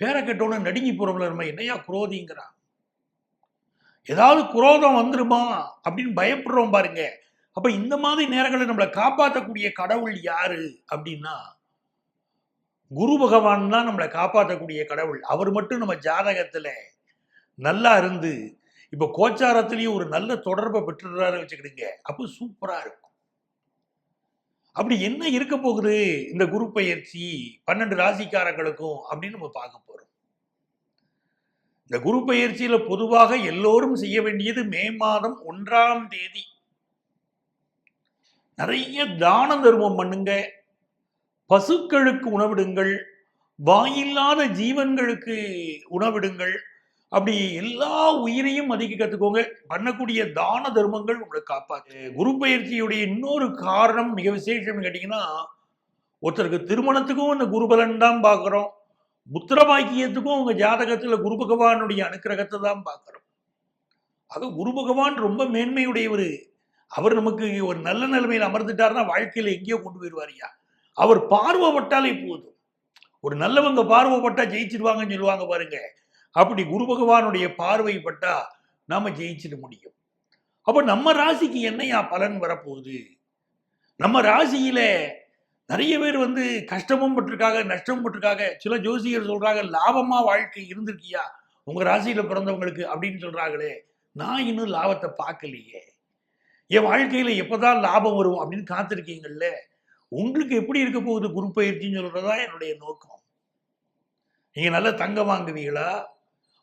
பேரை கட்டோன்னு நடுங்கி போறவங்கள நம்ம என்னையா குரோதிங்கிறான். ஏதாவது குரோதம் வந்துருமா அப்படின்னு பயப்படுறோம் பாருங்க. அப்ப இந்த மாதிரி நேரங்களை நம்மளை காப்பாற்றக்கூடிய கடவுள் யாரு அப்படின்னா குரு பகவான் தான் நம்மளை காப்பாற்றக்கூடிய கடவுள். அவர் மட்டும் நம்ம ஜாதகத்துல நல்லா இருந்து இப்ப கோச்சாரத்திலையும் ஒரு நல்ல தொடர்பை பெற்றுறாரு வச்சுக்கிடுங்க. அப்போ சூப்பரா இருக்கும். அப்படி என்ன இருக்க போகுது இந்த குரு பயிற்சி பன்னெண்டு ராசிக்காரங்களுக்கும் அப்படின்னு நம்ம பார்க்க இந்த குரு பயிற்சியில பொதுவாக எல்லோரும் செய்ய வேண்டியது மே மாதம் ஒன்றாம் தேதி. நிறைய தான தர்மம் பண்ணுங்க. பசுக்களுக்கு உணவிடுங்கள். வாயில்லாத ஜீவன்களுக்கு உணவிடுங்கள். அப்படி எல்லா உயிரையும் மதிக்க கற்றுக்கோங்க பண்ணக்கூடிய தான தர்மங்கள் உங்களை காப்பாற்று குரு பயிற்சியுடைய இன்னொரு காரணம் மிக விசேஷம்னு கேட்டிங்கன்னா ஒருத்தருக்கு திருமணத்துக்கும் இந்த குருபலன் தான் பார்க்குறோம். புத்திர பாக்கியத்துக்கும் உங்க ஜாதகத்துல குரு பகவானுடைய அனுக்கிரகத்தை தான் பார்க்குறோம். ஆக குரு பகவான் ரொம்ப மேன்மையுடையவர். அவர் நமக்கு ஒரு நல்ல நிலைமையில் அமர்ந்துட்டாருன்னா வாழ்க்கையில எங்கேயோ கொண்டு போயிடுவாரியா அவர் பார்வைப்பட்டாலே போதும். ஒரு நல்லவங்க பார்வைப்பட்டா ஜெயிச்சிருவாங்கன்னு சொல்லுவாங்க பாருங்க. அப்படி குரு பகவானுடைய பார்வை நாம் நாம ஜெயிச்சிட முடியும். அப்போ நம்ம ராசிக்கு என்னையா பலன் வரப்போகுது? நம்ம ராசியில நிறைய பேர் வந்து கஷ்டமும் பட்டிருக்காங்க நஷ்டமும் பட்டிருக்காங்க. சில ஜோசியர் சொல்கிறாங்க லாபமாக வாழ்க்கை இருந்திருக்கியா? உங்கள் ராசியில் பிறந்தவங்களுக்கு அப்படின்னு சொல்கிறாங்களே நான் இன்னும் லாபத்தை பார்க்கலையே. என் வாழ்க்கையில் எப்போ தான் லாபம் வரும் அப்படின்னு காத்திருக்கீங்கல்ல? உங்களுக்கு எப்படி இருக்க போகுது குரு பயிற்சின்னு தான் என்னுடைய நோக்கம். நீங்கள் நல்லா தங்கம் வாங்குவீங்களா?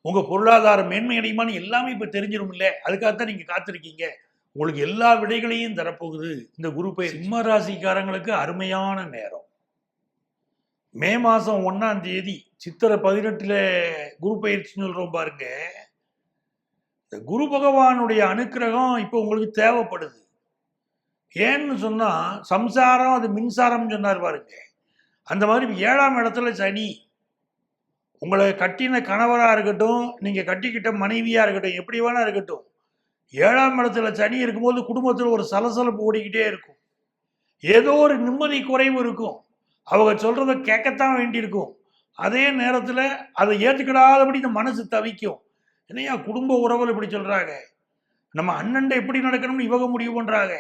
உங்கள் பொருளாதாரம் மேன்மை அடையுமான்னு எல்லாமே இப்போ தெரிஞ்சிடும் அதுக்காக தான் நீங்கள் காத்திருக்கீங்க. உங்களுக்கு எல்லா விடைகளையும் தரப்போகுது. இந்த குரு சிம்ம ராசிக்காரங்களுக்கு அருமையான நேரம். மே மாசம் ஒன்னாம் தேதி சித்திரை பதினெட்டுல குரு பயிற்சின்னு சொல்றோம் பாருங்க. இந்த குரு பகவானுடைய அனுக்கிரகம் இப்போ உங்களுக்கு தேவைப்படுது. ஏன்னு சொன்னா சம்சாரம் அது மின்சாரம் சொன்னார் பாருங்க. அந்த மாதிரி ஏழாம் இடத்துல சனி உங்களை கட்டின கணவராக இருக்கட்டும் நீங்கள் கட்டிக்கிட்ட மனைவியாக இருக்கட்டும் எப்படி வேணா இருக்கட்டும் ஏழாம் இடத்துல சனி இருக்கும்போது குடும்பத்தில் ஒரு சலசலப்பு ஓடிக்கிட்டே இருக்கும். ஏதோ ஒரு நிம்மதி குறைவு இருக்கும். அவங்க சொல்கிறத கேட்கத்தான் வேண்டியிருக்கும். அதே நேரத்தில் அதை ஏற்றுக்கிடாதபடி இந்த மனசு தவிக்கும். என்னையா குடும்ப உறவுகள் இப்படி சொல்கிறாங்க நம்ம அண்ணன்ட எப்படி நடக்கணும்னு இவங்க முடிவு பண்ணுறாங்க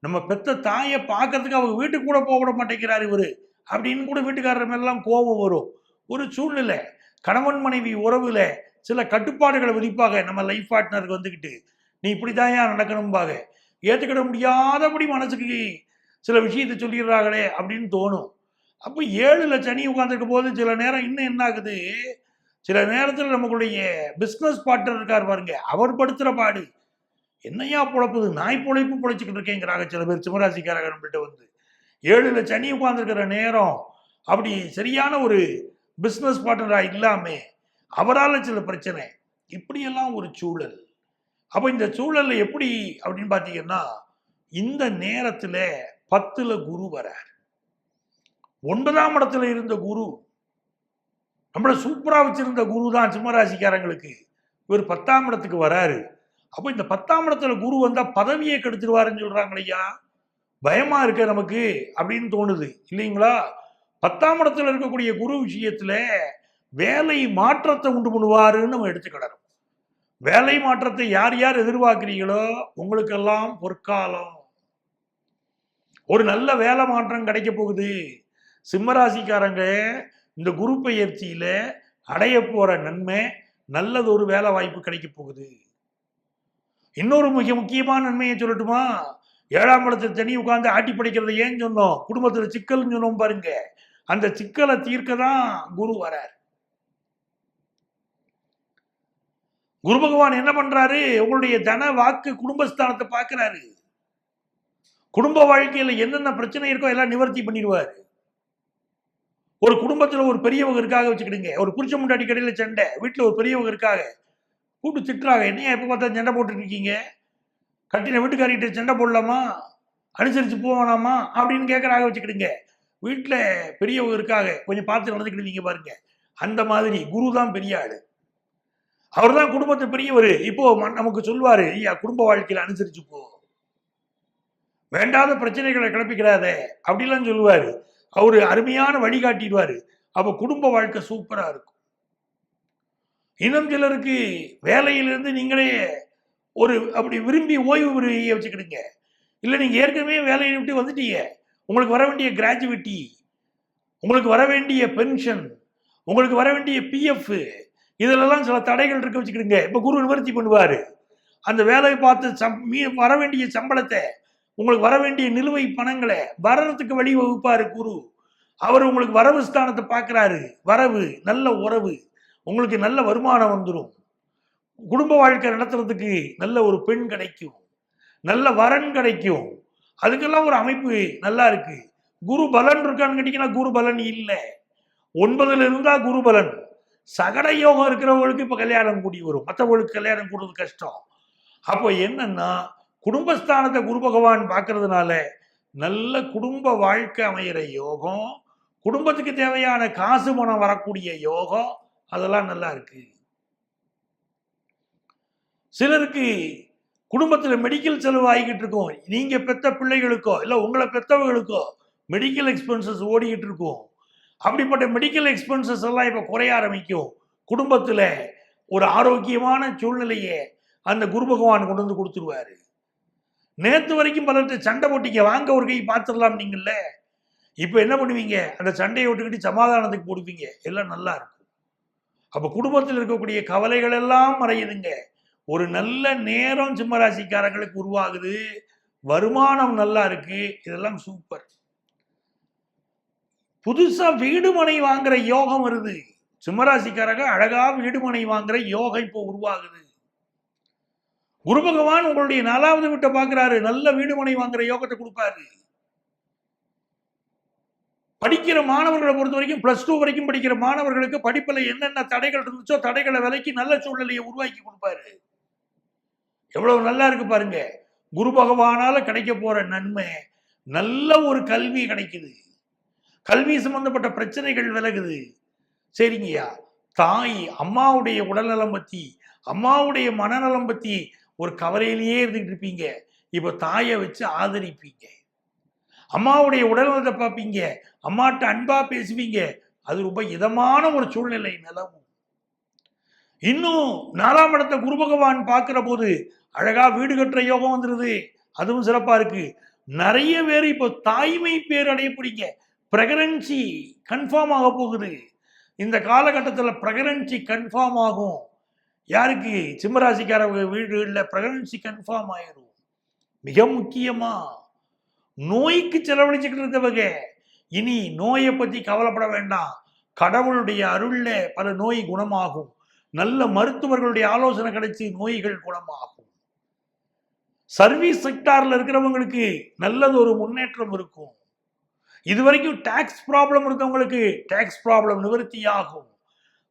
நம்ம பெத்த தாயை பார்க்கறதுக்கு அவங்க வீட்டுக்கு கூட போக விட மாட்டேங்கிறார் இவர். அப்படின்னு கூட வீட்டுக்காரர் மேலாம் கோபம் வரும். ஒரு சூழ்நிலை. கணவன் மனைவி உறவில் சில கட்டுப்பாடுகளை விதிப்பாங்க நம்ம லைஃப் பார்ட்னருக்கு வந்துக்கிட்டு. நீ இப்படிதான் ஏன் நடக்கணும்பாக ஏற்றுக்கிட முடியாதபடி மனசுக்கு சில விஷயத்தை சொல்லிடுறாங்களே அப்படின்னு தோணும். அப்போ ஏழில் சனி உட்காந்துருக்க போது சில நேரம் இன்னும் என்ன ஆகுது? சில நேரத்தில் நமக்குடைய பிஸ்னஸ் பார்ட்னர் இருக்கார் பாருங்க. அவர் படுத்துகிற பாடு. என்னையா பொழப்புது? நாய் பொழைப்பு பொழைச்சிக்கிட்டு இருக்கேங்கிறாங்க சில பேர் சிம்மராசிக்காரங்க நம்மள்ட்ட வந்து. ஏழுல சனி உட்காந்துருக்கிற நேரம் அப்படி சரியான ஒரு பிஸ்னஸ் பார்ட்னராக இல்லாமல் அவரால் சில பிரச்சனை. இப்படியெல்லாம் ஒரு சூழல். அப்போ இந்த சூழல்ல எப்படி அப்படின்னு பார்த்தீங்கன்னா இந்த நேரத்தில் பத்துல குரு வரார். ஒன்பதாம் இடத்துல இருந்த குரு நம்மளை சூப்பரா வச்சிருந்த குரு தான் சிம்மராசிக்காரங்களுக்கு. இவர் பத்தாம் இடத்துக்கு வராரு. அப்போ இந்த பத்தாம் இடத்துல குரு வந்தால் பதவியை கெடுத்துருவாருன்னு சொல்கிறாங்க ஐயா பயமா இருக்க நமக்கு அப்படின்னு தோணுது. இல்லைங்களா? பத்தாம் இடத்துல இருக்கக்கூடிய குரு விஷயத்துல வேலை மாற்றத்தை உண்டு பண்ணுவாருன்னு நம்ம எடுத்துக்கிடணும் வேலை மாற்றத்தை யார் யார் எதிர்பார்க்கிறீங்களோ உங்களுக்கெல்லாம் பொற்காலம். ஒரு நல்ல வேலை மாற்றம் கிடைக்க போகுது. சிம்மராசிக்காரங்க இந்த குரு பயிற்சியில் அடைய போற நன்மை நல்லது ஒரு வேலை வாய்ப்பு கிடைக்க போகுது. இன்னொரு மிக முக்கியமான நன்மையை சொல்லட்டுமா? ஏழாம் இடத்துல தனி உட்காந்து ஆட்டி படிக்கிறத ஏன் சொன்னோம்? குடும்பத்தில் சிக்கல்னு சொன்னோம் பாருங்க. அந்த சிக்கலை தீர்க்க தான் குரு வரார். குரு பகவான் என்ன பண்றாரு? உங்களுடைய தன வாக்கு குடும்பஸ்தானத்தை பார்க்கிறாரு. குடும்ப வாழ்க்கையில என்னென்ன பிரச்சனை இருக்கோ எல்லாம் நிவர்த்தி பண்ணிடுவாரு. ஒரு குடும்பத்துல ஒரு பெரியவங்க இருக்காக வச்சுக்கிடுங்க. ஒரு புருஷ முண்டாடி கடையில சண்டை வீட்டுல ஒரு பெரியவங்க இருக்காங்க கூப்பிட்டு திட்டுறாங்க. என்னையா எப்ப பார்த்தா சண்டை போட்டுட்டு இருக்கீங்க? கட்டின வீட்டுக்காரிகிட்ட சண்டை போடலாமா? அனுசரிச்சு போவானாமா அப்படின்னு கேட்கறாக வச்சுக்கிடுங்க. வீட்டுல பெரியவங்க இருக்காங்க கொஞ்சம் பார்த்து நடந்துக்கிடுவீங்க பாருங்க. அந்த மாதிரி குரு தான் பெரிய ஆளு. அவர் தான் குடும்பத்தை பெரியவர். இப்போ நமக்கு சொல்வாரு ஐயா குடும்ப வாழ்க்கையில அனுசரிச்சு போ. வேண்டாத பிரச்சனைகளை கிளப்பிக்கிறாத அப்படிலாம் சொல்லுவாரு. அவரு அருமையான வழிகாட்டிடுவாரு அப்போ அப்ப குடும்ப வாழ்க்கை சூப்பரா இருக்கும். இன்னும் சிலருக்கு வேலையிலிருந்து நீங்களே ஒரு அப்படி விரும்பி ஓய்வு விரும்பிய வச்சுக்கிடுங்க. இல்லை நீங்கள் ஏற்கனவே வேலையை விட்டு வந்துட்டீங்க. உங்களுக்கு வர வேண்டிய கிராஜுவிட்டி உங்களுக்கு வர வேண்டிய பென்ஷன் உங்களுக்கு வர வேண்டிய பிஎஃப் இதிலெல்லாம் சில தடைகள் இருக்க வச்சுக்கிடுங்க. இப்போ குரு நிவர்த்தி பண்ணுவார். அந்த வேலையை பார்த்து சம் மீ வர வேண்டிய சம்பளத்தை உங்களுக்கு வர வேண்டிய நிலுவை பணங்களை வரத்துக்கு வழி வகுப்பாரு குரு. அவர் உங்களுக்கு வரவு ஸ்தானத்தை பார்க்குறாரு வரவு நல்ல உறவு. உங்களுக்கு நல்ல வருமானம் வந்துடும் குடும்ப வாழ்க்கை நடத்துறதுக்கு நல்ல ஒரு பெண் கிடைக்கும். நல்ல வரன் கிடைக்கும். அதுக்கெல்லாம் ஒரு அமைப்பு நல்லா இருக்கு. குரு பலன் இருக்கான்னு கேட்டீங்கன்னா குரு பலன் இல்லை. ஒன்பதுல இருந்தா குரு பலன். சகட யோகம் இருக்கிறவங்களுக்கு இப்போ கல்யாணம் கூடி வரும். மற்றவங்களுக்கு கல்யாணம் கூடுறது கஷ்டம். அப்போ என்னன்னா குடும்பஸ்தானத்தை குரு பகவான் பார்க்கறதுனால நல்ல குடும்ப வாழ்க்கை அமைகிற யோகம் குடும்பத்துக்கு தேவையான காசு பணம் வரக்கூடிய யோகம் அதெல்லாம் நல்லா இருக்கு. சிலருக்கு குடும்பத்தில் மெடிக்கல் செலவு ஆகிக்கிட்டு இருக்கும். நீங்கள் பெற்ற பிள்ளைகளுக்கோ இல்லை உங்களை பெற்றவங்களுக்கோ மெடிக்கல் எக்ஸ்பென்சஸ் ஓடிக்கிட்டு இருக்கும். அப்படிப்பட்ட மெடிக்கல் எக்ஸ்பென்சஸ் எல்லாம் இப்போ குறைய ஆரம்பிக்கும். குடும்பத்தில் ஒரு ஆரோக்கியமான சூழ்நிலையை அந்த குரு பகவான் கொண்டு வந்து கொடுத்துருவாரு. நேற்று வரைக்கும் பலர்கிட்ட சண்டை போட்டீங்க வாங்க ஒரு கை பார்த்துடலாம் நீங்கள்ல. இப்போ என்ன பண்ணுவீங்க? அந்த சண்டையை விட்டுக்கிட்டு சமாதானத்துக்கு போடுவீங்க. எல்லாம் நல்லா இருக்கும். அப்போ குடும்பத்தில் இருக்கக்கூடிய கவலைகள் எல்லாம் மறையுதுங்க. ஒரு நல்ல நேரம் சிம்மராசிக்காரங்களுக்கு உருவாகுது. வருமானம் நல்லா இருக்கு. இதெல்லாம் சூப்பர் புதுசா வீடு மனை வாங்குற யோகம் வருது. சிம்மராசிக்காரங்க அழகா வீடு மனை வாங்குற யோகம் இப்போ உருவாகுது. குரு பகவான் உங்களுடைய நாலாவது வீட்டை பார்க்குறாரு. நல்ல வீடு மனை வாங்குற யோகத்தை கொடுப்பாரு. படிக்கிற மாணவர்களை பொறுத்த வரைக்கும் பிளஸ் டூ வரைக்கும் படிக்கிற மாணவர்களுக்கு படிப்பில் என்னென்ன தடைகள் இருந்துச்சோ தடைகளை விலைக்கு நல்ல சூழ்நிலையை உருவாக்கி கொடுப்பாரு. எவ்வளவு நல்லா இருக்கு பாருங்க. குரு பகவானால கிடைக்க போற நன்மை நல்ல ஒரு கல்வி கிடைக்குது. கல்வி சம்பந்தப்பட்ட பிரச்சனைகள் விலகுது. சரிங்கய்யா. தாய் அம்மாவுடைய உடல்நலம் பத்தி அம்மாவுடைய மனநலம் பத்தி ஒரு கவலையிலேயே இருந்துகிட்டு இருப்பீங்க. இப்போ தாயை வச்சு ஆதரிப்பீங்க. அம்மாவுடைய உடல்நலத்தை பார்ப்பீங்க. அம்மாட்ட அன்பா பேசுவீங்க. அது ரொம்ப இதமான ஒரு சூழ்நிலை நிலவும். இன்னும் நாலாம் இடத்த குரு பகவான் போது அழகா வீடு கட்டுற யோகம் வந்துருது. அதுவும் சிறப்பா இருக்கு. நிறைய பேர் இப்போ தாய்மை பேர் அடையப்படுங்க பிரெகனன்சி கன்ஃபார்ம் ஆக போகுது. இந்த காலகட்டத்தில் பிரெகனன்சி கன்ஃபார்ம் ஆகும். யாருக்கு? சிம்மராசிக்காரவங்க வீடுகளில் பிரெகனன்சி கன்ஃபார்ம் ஆயிரும். மிக முக்கியமாக நோய்க்கு செலவழிச்சுக்கிட்டு இருந்தவங்க இனி நோயை பற்றி கவலைப்பட வேண்டாம். கடவுளுடைய அருளில் பல நோய் குணமாகும். நல்ல மருத்துவர்களுடைய ஆலோசனை கிடைச்சி நோய்கள் குணமாகும். சர்வீஸ் செக்டாரில் இருக்கிறவங்களுக்கு நல்லது ஒரு முன்னேற்றம் இருக்கும். இதுவரைக்கும் டேக்ஸ் ப்ராப்ளம் இருந்தவங்களுக்கு டேக்ஸ் ப்ராப்ளம் நிவர்த்தி ஆகும்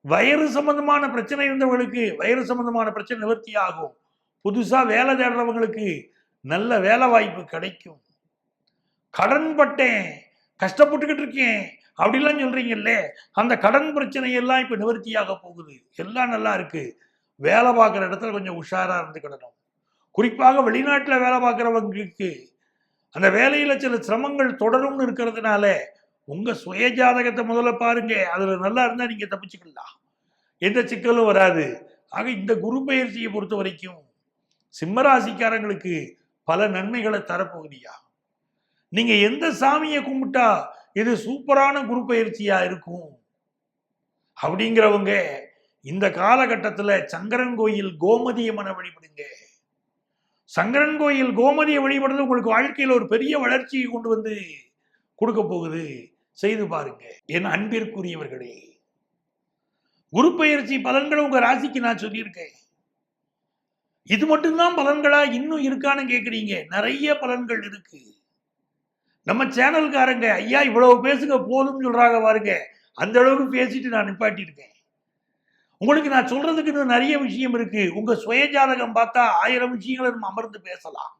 வயிறு சம்பந்தமான பிரச்சனை இருந்தவங்களுக்கு வயிறு சம்பந்தமான பிரச்சனை நிவர்த்தி ஆகும் வேலை தேடுறவங்களுக்கு நல்ல வேலை வாய்ப்பு கிடைக்கும். கடன் பட்டேன் கஷ்டப்பட்டுக்கிட்டு இருக்கேன் அப்படிலாம் சொல்றீங்கல்ல? அந்த கடன் பிரச்சனை எல்லாம் நிவர்த்தியாக போகுது. எல்லாம் நல்லா இருக்கு. வேலை பார்க்குற இடத்துல கொஞ்சம் உஷாராக இருந்துக்கிடணும். குறிப்பாக வெளிநாட்டில் வேலை பார்க்குறவங்களுக்கு அந்த வேலையில் சில சிரமங்கள் தொடரும்னு இருக்கிறதுனால உங்க சுய ஜாதகத்தை முதல்ல பாருங்க. அதில் நல்லா இருந்தா நீங்க தப்பிச்சுக்கலாம். எந்த சிக்கலும் வராது. ஆக இந்த குரு பயிற்சியை பொறுத்த வரைக்கும் சிம்மராசிக்காரங்களுக்கு பல நன்மைகளை தரப்போகுதியா நீங்கள் எந்த சாமியை கும்பிட்டா இது சூப்பரான குரு பயிற்சியாக இருக்கும்? அப்படிங்கிறவங்க இந்த காலகட்டத்துல சங்கரன் கோயில் கோமதியம்மனை வழிபடுங்க. சங்கரன் கோயில் கோமதியை வழிபடுறது உங்களுக்கு வாழ்க்கையில் ஒரு பெரிய வளர்ச்சியை கொண்டு வந்து கொடுக்க போகுது. செய்து பாருங்க. என் அன்பிற்குரியவர்களே குரு பயிற்சி பலன்களை உங்க ராசிக்கு நான் சொல்லியிருக்கேன். இது மட்டும்தான் பலன்களா இன்னும் இருக்கான்னு கேக்குறீங்க. நிறைய பலன்கள் இருக்கு. நம்ம சேனல்காரங்க ஐயா இவ்வளவு பேசுங்க போதும்னு சொல்றாங்க பாருங்க. அந்த அளவுக்கு பேசிட்டு நான் நிப்பாட்டியிருக்கேன். உங்களுக்கு நான் சொல்றதுக்கு இன்னும் நிறைய விஷயம் இருக்கு. உங்க சுயஜாதகம் பார்த்தா ஆயிரம் விஷயங்களை நம்ம அமர்ந்து பேசலாம்.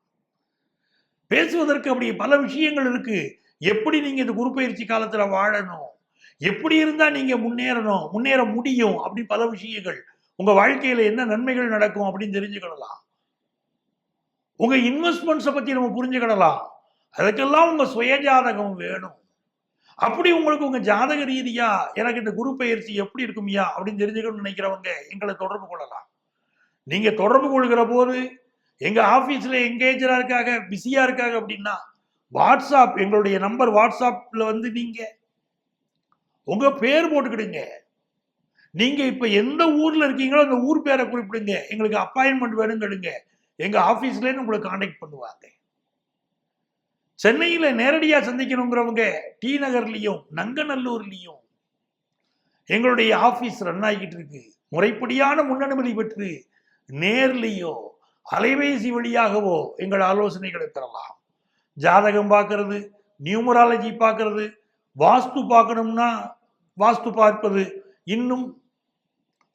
பேசுவதற்கு அப்படி பல விஷயங்கள் இருக்கு. எப்படி நீங்க இந்த குரு பயிற்சி காலத்துல வாழணும்? எப்படி இருந்தா நீங்க முன்னேறணும்? முன்னேற முடியும்? அப்படி பல விஷயங்கள். உங்க வாழ்க்கையில என்ன நன்மைகள் நடக்கும் அப்படின்னு தெரிஞ்சுக்கிடலாம். உங்க இன்வெஸ்ட்மெண்ட்ஸை பத்தி நம்ம புரிஞ்சுக்கிடலாம். அதுக்கெல்லாம் உங்க சுயஜாதகம் வேணும். அப்படி உங்களுக்கு உங்க ஜாதக ரீதியா எனக்கு இந்த குரு பயிற்சி எப்படி இருக்கும்யா அப்படின்னு தெரிஞ்சுக்கணும்னு நினைக்கிறவங்க எங்களை தொடர்பு கொள்ளலாம். நீங்க தொடர்பு கொள்கிற போது எங்க ஆபீஸ்ல எங்கேஜரா இருக்காங்க பிஸியா இருக்காங்க அப்படின்னா வாட்ஸ்அப் எங்களுடைய நம்பர் வாட்ஸ்அப்ல வந்து நீங்க உங்க பேர் போட்டுக்கிடுங்க. நீங்க இப்ப எந்த ஊர்ல இருக்கீங்களோ அந்த ஊர் பேரை குறிப்பிடுங்க. எங்களுக்கு அப்பாயின்மெண்ட் வேணுங்கிடுங்க எங்க ஆபீஸ்ல உங்களை கான்டாக்ட் பண்ணுவாங்க. சென்னையில் நேரடியாக சந்திக்கணுங்கிறவங்க டி நகர்லேயும் நங்கநல்லூர்லேயும் எங்களுடைய ஆஃபீஸ் ரன் ஆகிட்டு இருக்கு. முறைப்படியான முன்னனுமதி பெற்று நேர்லேயோ அலைபேசி வழியாகவோ எங்கள் ஆலோசனைகளை பெறலாம். ஜாதகம் பார்க்கறது நியூமராலஜி பார்க்கறது வாஸ்து பார்க்கணும்னா வாஸ்து பார்ப்பது இன்னும்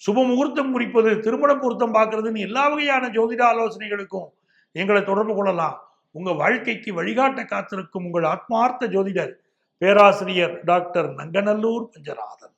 சுப முகூர்த்தம் குறிப்பது திருமண பொருத்தம் பார்க்கறதுன்னு எல்லா வகையான ஜோதிட ஆலோசனைகளுக்கும் எங்களை தொடர்பு கொள்ளலாம். உங்க வாழ்க்கைக்கு வழிகாட்ட காத்திருக்கும் உங்கள் ஆத்மார்த்த ஜோதிடர் பேராசிரியர் டாக்டர் நங்கநல்லூர் பஞ்சநாதன்.